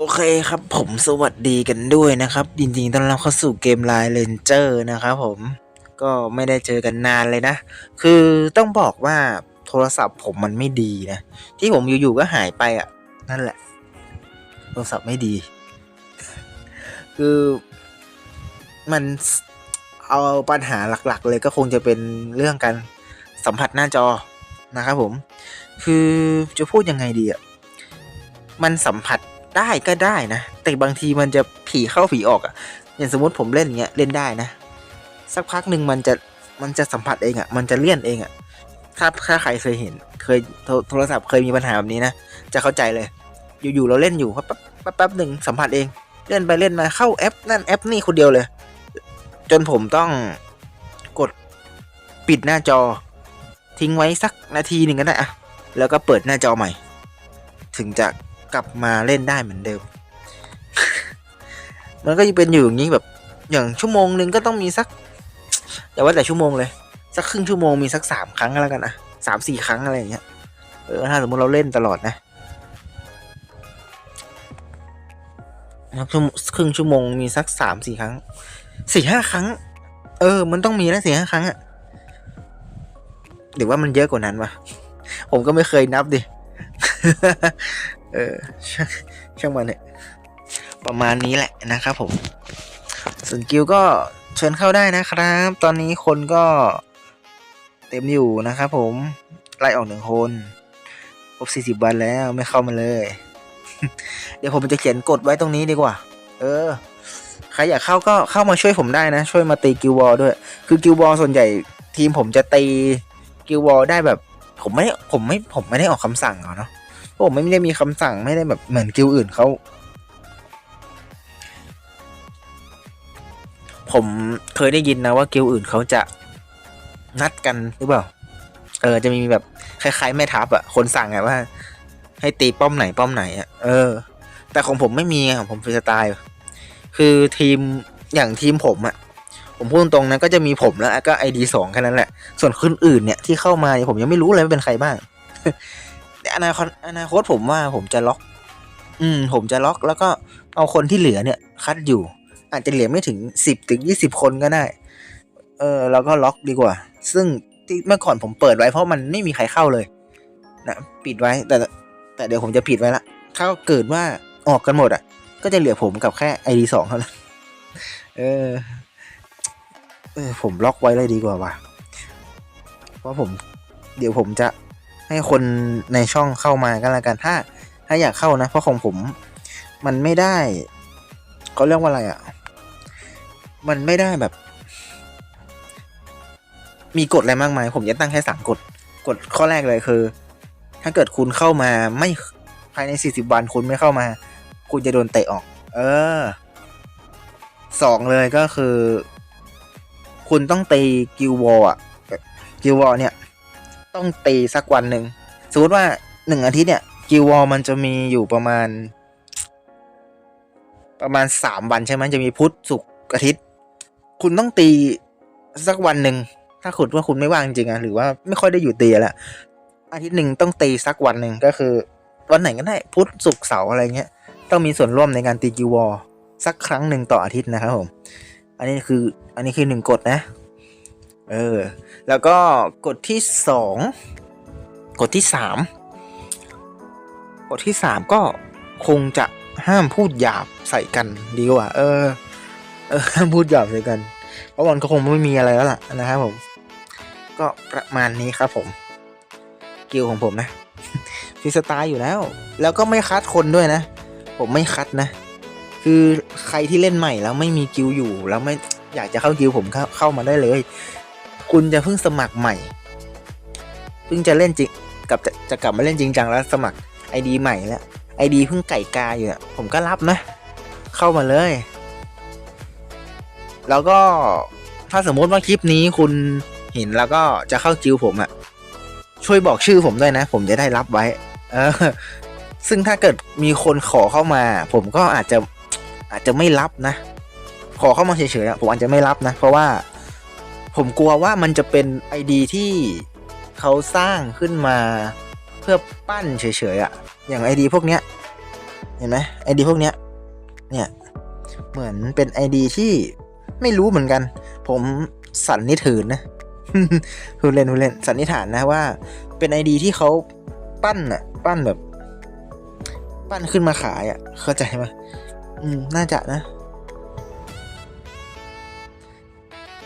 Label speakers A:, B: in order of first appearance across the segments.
A: โอเคครับผมสวัสดีกันด้วยนะครับจริงๆต้อนรับเข้าสู่เกมไลน์เลนเจอร์นะครับผมก็ไม่ได้เจอกันนานเลยนะ คือต้องบอกว่าโทรศัพท์ผมมันไม่ดีนะ ที่ผมอยู่ๆก็หายไปอะ นั่นแหละ โทรศัพท์ไม่ดี คือมันเอาปัญหาหลักๆ เลยก็คงจะเป็นเรื่องการสัมผัสหน้าจอนะครับผม คือจะพูดยังไงดีอะ มันสัมผัส ได้ก็ได้นะ แต่บางทีมันจะผีเข้าผีออกอะ่ะ อย่างสมมติผมเล่นอย่างเงี้ยเล่นได้นะ สักพักหนึ่งมันจะมันจะสัมผัสเองอะ่ะ มันจะเลี่ยนเองอะ่ะ ถ้าถ้าใครเคยเห็น เคยโทรศัพท์เคยมีปัญหาแบบนี้นะ จะเข้าใจเลย อยู่ๆเราเล่นอยู่แป๊บแป๊บแป๊บหนึ่งสัมผัสเอง เล่นไปเล่นมาเข้าแอป นั่นแอปนี่คนเดียวเลย จนผมต้องกดปิดหน้าจอ ทิ้งไว้สักนาทีหนึ่งก็ได้อะแล้วก็เปิดหน้าจอใหม่ ถึงจะ กลับมาเล่นได้เหมือนเดิม มันก็จะเป็นอยู่อย่างนี้แบบอย่างชั่วโมงหนึ่งก็ต้องมีสักอย่าว่าแต่ชั่วโมงเลย สักครึ่งชั่วโมงมีสักสามครั้งก็แล้วกันนะสามสี่ครั้งอะไรอย่างเงี้ยเออถ้าสมมติเราเล่นตลอดนะนับชั่วครึ่งชั่วโมงมีสักสามสี่ครั้งสี่ห้าครั้ง เออ มันต้องมีนะสี่ห้าครั้งอะหรือว่ามันเยอะกว่านั้นวะผมก็ไม่เคยนับดิ เออช่างช่างมันเนี่ยประมาณนี้แหละนะครับผมส่วนกิวก็เชิญเข้าได้นะครับ ตอนนี้คนก็เต็มอยู่นะครับผมไล่ออกหนึ่งคนครบสี่สิบวันแล้วไม่เข้ามาเลย เดี๋ยวผมจะเขียนกฎไว้ตรงนี้ดีกว่า เออ ใครอยากเข้าก็เข้ามาช่วยผมได้นะ ช่วยมาตีกิววอลด้วย คือกิววอลส่วนใหญ่ทีมผมจะตีกิววอลได้แบบ ผมไม่ผมไม่ผมไม่ได้ออกคำสั่งเอเนาะ ผมไม่ได้มีคำสั่งไม่ได้แบบเหมือนกิลอื่นเขาผมเคยได้ยินนะว่ากิลอื่นเขาจะนัดกันหรือเปล่า เออ จะมีแบบคล้ายๆแม่ทัพอะคนสั่งอะว่า ให้ตีป้อมไหนป้อมไหนอะเออ แต่ของผมไม่มีอะของผมฟรีสไตล์คือทีมอย่างทีมผมอะผมพูดตรงๆนะก็จะมีผมแล้วก็ไอดีสองแค่นั้นแหละ ส่วนคนอื่นเนี่ยที่เข้ามาเนี่ยผมยังไม่รู้เลยว่าเป็นใครบ้าง อนาคตอนาคตผมว่าผมจะล็อก อืม ผมจะล็อกแล้วก็เอาคนที่เหลือเนี่ย คัดอยู่ อาจจะเหลือไม่ถึงสิบถึงยี่สิบคนก็ได้ เออแล้วก็ล็อกดีกว่า ซึ่งที่เมื่อก่อนผมเปิดไว้เพราะมันไม่มีใครเข้าเลย นะปิดไว้แต่แต่เดี๋ยวผมจะปิดไว้ละถ้าเกิดว่าออกกันหมดอะ ก็จะเหลือผมกับแค่ไอดีสองเท่านั้นเออ เออ ผมล็อกไว้เลยดีกว่าว่ะเพราะผม เดี๋ยวผมจะ ให้คนในช่องเข้ามากันละกันถ้า ถ้าอยากเข้านะ เพราะของผม มันไม่ได้เขาเรียกว่าอะไรอะ่ะ มันไม่ได้แบบ มีกฎอะไรมากมาย ผมจะตั้งแค่สามกฎกฎข้อแรกเลยคือ ถ้าเกิดคุณเข้ามาไม่ภายในสี่สิบวันคุณไม่เข้ามา คุณจะโดนเตะออก เออสองเลยก็คือ คุณต้องตีกิลวอลอะกิลวอลเนี่ย ต้องตีสักวันหนึ่งสมมติว่าหนึ่งอาทิตย์เนี่ยกิลวอลมันจะมีอยู่ประมาณ ประมาณสามวันใช่ไหมจะมีพุธศุกร์อาทิตย์ คุณต้องตีสักวันหนึ่งถ้าคุณว่าคุณไม่ว่างจริงอะหรือว่าไม่ค่อยได้อยู่ตีแล้วอาทิตย์หนึ่งต้องตีสักวันหนึ่งก็คือ วันไหนก็ได้พุธศุกร์เสาร์อะไรเงี้ย ต้องมีส่วนร่วมในการตีกิลวอลสักครั้งหนึ่งต่ออาทิตย์นะครับผม อันนี้คือ อันนี้คือหนึ่งกฎนะ เออ แล้วก็กฎที่สองกฎที่สามกฎที่สามก็คงจะห้ามพูดหยาบใส่กันดีกว่า เออ เออห้ามพูดหยาบใส่กัน เพราะมันก็คงไม่มีอะไรแล้วล่ะนะครับผม ก็ประมาณนี้ครับผม กิลของผมนะฟรีสไตล์อยู่แล้ว แล้วก็ไม่คัดคนด้วยนะ ผมไม่คัดนะ คือใครที่เล่นใหม่แล้วไม่มีกิลอยู่แล้วไม่อยากจะเข้ากิลผมเขเข้ามาได้เลย คุณจะเพิ่งสมัครใหม่ เพิ่งจะเล่นจริงกับจะจะกลับมาเล่นจริงจังแล้วสมัครไอดีใหม่แล้วไอดีเพิ่งไก่กาอยู่อะผมก็รับนะ เข้ามาเลย แล้วก็ถ้าสมมติว่าคลิปนี้คุณเห็นแล้วก็จะเข้าจิวผมอะช่วยบอกชื่อผมด้วยนะ ผมจะได้รับไว้ เออ ซึ่งถ้าเกิดมีคนขอเข้ามา ผมก็อาจจะอาจจะไม่รับนะ ขอเข้ามาเฉยๆอะผมอาจจะไม่รับนะ เพราะว่า ผมกลัวว่ามันจะเป็นไอดีที่เขาสร้างขึ้นมาเพื่อปั้นเฉยๆอะอย่างไอดีพวกเนี้ย เห็นไหมไอดีพวกเนี้ย เนี่ย เหมือนเป็นไอดีที่ไม่รู้เหมือนกัน ผมสันนิษฐานนะพูดเล่นพูเล่นสันนิษฐานนะว่า เป็นไอดีที่เขาปั้นอะปั้นแบบ ปั้นขึ้นมาขายอะเข้าใจไหมอืม น่าจะนะ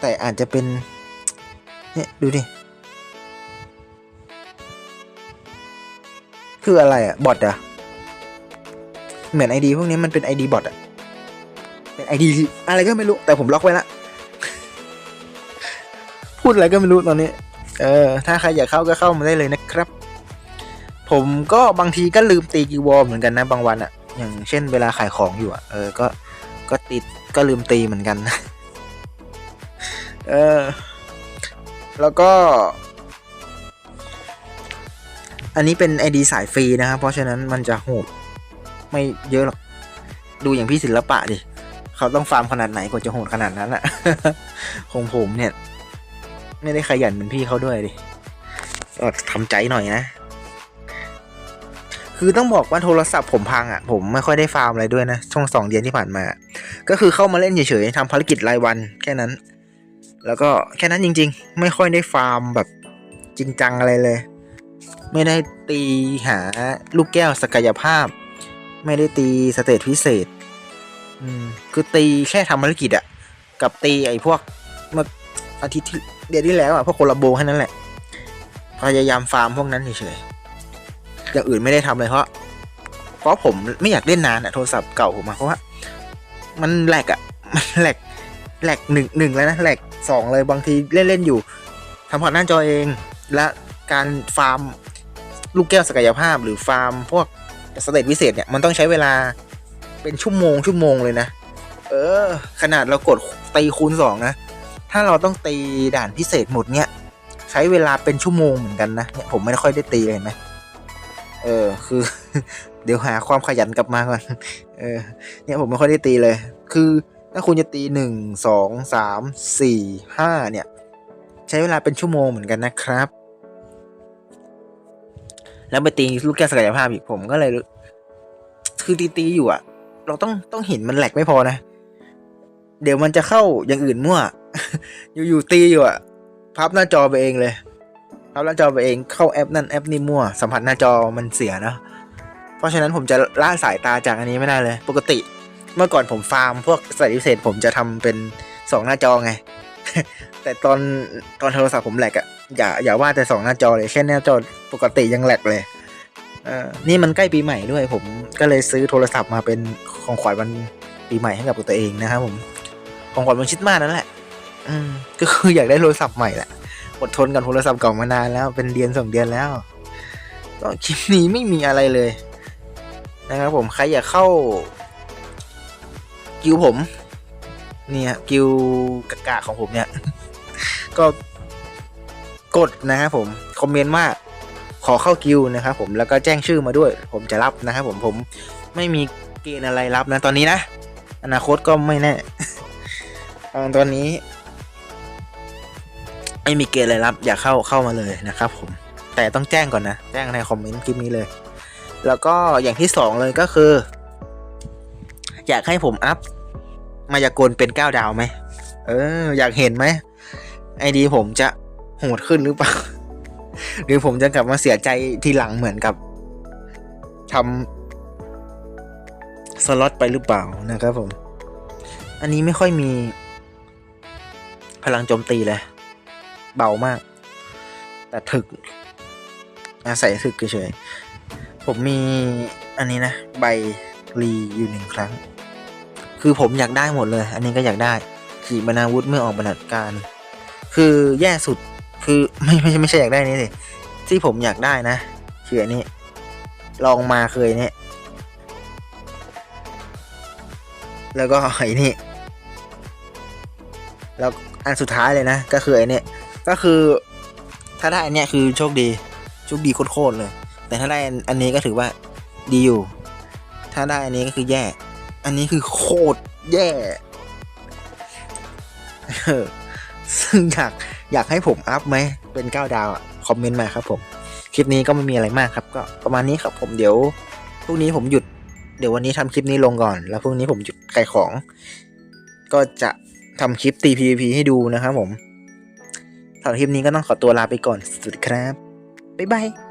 A: แต่อาจจะเป็น เนี่ย ดูดิ คืออะไรอะบอทอะเหมือนไอดีพวกนี้มันเป็นไอดีบอทอะเป็นไอดีอะไรก็ไม่รู้ แต่ผมล็อกไว้ละ พูดอะไรก็ไม่รู้ตอนนี้ เออ ถ้าใครอยากเข้าก็เข้ามาได้เลยนะครับ ผมก็บางทีก็ลืมตีกีวอลเหมือนกันนะบางวันอะอย่างเช่นเวลาขายของอยู่อะเออ ก็ ก็ติด ก็ลืมตีเหมือนกันนะ เออ แล้วก็ อันนี้เป็น ID สายฟรีนะครับ เพราะฉะนั้นมันจะโหดไม่เยอะหรอก ดูอย่างพี่ศิลปะดิ เขาต้องฟาร์มขนาดไหนกว่าจะโหดขนาดนั้นอะของผมเนี่ย ไม่ได้ขยันเหมือนพี่เขาด้วยดิทำใจหน่อยนะ คือต้องบอกว่าโทรศัพท์ผมพังอะ่ะ ผมไม่ค่อยได้ฟาร์มอะไรด้วยนะ ช่วงสองเดือนที่ผ่านมา ก็คือเข้ามาเล่นเฉยๆทำภารกิจรายวันแค่นั้น แล้วก็แค่นั้นจริง ๆ ไม่ค่อยได้ฟาร์มแบบจริงจังอะไรเลย ไม่ได้ตีหาลูกแก้วศักยภาพ ไม่ได้ตีสเตจพิเศษ อืมคือตีแค่ทำภารกิจอะกับตีไอ้พวกเมื่ออาทิตย์ที่เดือนที่แล้วอะพวกโคลาโบแค่นั้นแหละ พยายามฟาร์มพวกนั้นเฉยๆอย่างอื่นไม่ได้ทำเลยเพราะเพราะผมไม่อยากเล่นนานอะโทรศัพท์เก่าผมอะเพราะว่ามันแหลกอะมันแหลกแหลกหนึ่งหนึ่งแล้วนะแหลก สองเลยบางทีเล่นเล่น ๆ อยู่ทำพอร์ตหน้าจอเอง และการฟาร์มลูกแก้วศักยภาพ หรือฟาร์มพวกสเตจพิเศษเนี่ยมันต้องใช้เวลาเป็นชั่วโมงชั่วโมงเลยนะ เออ ขนาดเรากดตีคูณสองนะ ถ้าเราต้องตีด่านพิเศษหมดเนี่ยใช้เวลาเป็นชั่วโมงเหมือนกันนะเนี่ยผมไม่ค่อยได้ตีเลยนไหมเออคือ เดี๋ยวหาความขยันกลับมาก่อนเออเนี่ยผมไม่ค่อยได้ตีเลย คือ ถ้าคุณจะตีหนึ่งสองสามสี่ห้าเนี่ย ใช้เวลาเป็นชั่วโมงเหมือนกันนะครับ แล้วไปตีลูกแก้วศักยภาพอีกผมก็เลย คือตีตีอยู่อะเราต้องต้องเห็นมันแหลกไม่พอนะ เดี๋ยวมันจะเข้าอย่างอื่นมั่ว อยู่ๆตีอยู่อะพับหน้าจอไปเองเลยพับหน้าจอไปเองเข้าแอปนั่นแอปนี่มั่วสัมผัสหน้าจอมันเสียนะเพราะฉะนั้นผมจะล่าสายตาจากอันนี้ไม่ได้เลย ปกติ เมื่อก่อนผมฟาร์มพวกสายพิเศษผมจะทำเป็นสองหน้าจอไง แต่ตอนตอนโทรศัพท์ผมแหลกอะอย่าอย่าว่าแต่สองหน้าจอเลยแค่หน้าจอปกติยังแหลกเลยเออนี่มันใกล้ปีใหม่ด้วย ผมก็เลยซื้อโทรศัพท์มาเป็นของขวัญวันปีใหม่ให้กับตัวเองนะครับผม ของขวัญวันคริดมากนั่นแหละ อืม ก็คืออยากได้โทรศัพท์ใหม่แหละอดทนกับโทรศัพท์เก่ามานานแล้วเป็นเดือนสองเดือนแล้วก็คลิปนี้ไม่มีอะไรเลย นะครับผมใครอยากเข้า กิวผม เนี่ยกิวกะกะของผมเนี่ย ก็กดนะครับผม คอมเมนต์ว่าขอเข้ากิวนะครับผมแล้วก็แจ้งชื่อมาด้วย ผมจะรับนะครับผมผมไม่มีเกณฑ์อะไรรับนะตอนนี้นะ อนาคตก็ไม่แน่ตอนนี้ไม่มีเกณฑ์อะไรรับ อยากเข้าเข้ามาเลยนะครับ ผม แต่ต้องแจ้งก่อนนะ แจ้งในคอมเมนต์คลิปนี้เลย แล้วก็อย่างที่สองเลยก็คือ อยากให้ผมอัพ มายากลเป็นเก้าดาวไหม เออ อยากเห็นไหม ไอดีผมจะโหดขึ้นหรือเปล่า หรือผมจะกลับมาเสียใจทีหลังเหมือนกับทำสล็อตไปหรือเปล่านะครับผม อันนี้ไม่ค่อยมี พลังโจมตีเลย เบามาก แต่ถึก อาศัยถึกเฉยๆผมมีอันนี้นะ ใบรีอยู่หนึ่งครั้ง คือผมอยากได้หมดเลย อันนี้ก็อยากได้ขีปนาวุธเมื่อออกปฏิบัติการ คือแย่สุดคือไม่ไม่ใช่ไม่ใช่อยากได้นี่สิที่ผมอยากได้นะคืออันนี้ ลองมาเคยเนี่ยแล้วก็ไอ้นี่แล้วอันสุดท้ายเลยนะก็คือไอ้นี่ก็คือ ถ้าได้อันเนี้ยคือโชคดีโชคดีโคตรเลย แต่ถ้าได้อันนี้ก็ถือว่าดีอยู่ ถ้าได้อันนี้ก็คือแย่ อันนี้คือโคตรแย่ซึ่งอยากอยากให้ผมอัพไหมเป็นเก้าดาวอะคอมเมนต์มาครับ ผม คลิปนี้ก็ไม่มีอะไรมากครับ ก็ประมาณนี้ครับ ผมเดี๋ยวพรุ่งนี้ผมหยุด เดี๋ยววันนี้ทำคลิปนี้ลงก่อน แล้วพรุ่งนี้ผมหยุดขายของ ก็จะทำคลิปตี PVP ให้ดูนะครับผมสำหรับคลิปนี้ก็ต้องขอตัวลาไปก่อนสวัสดีครับบ๊ายบาย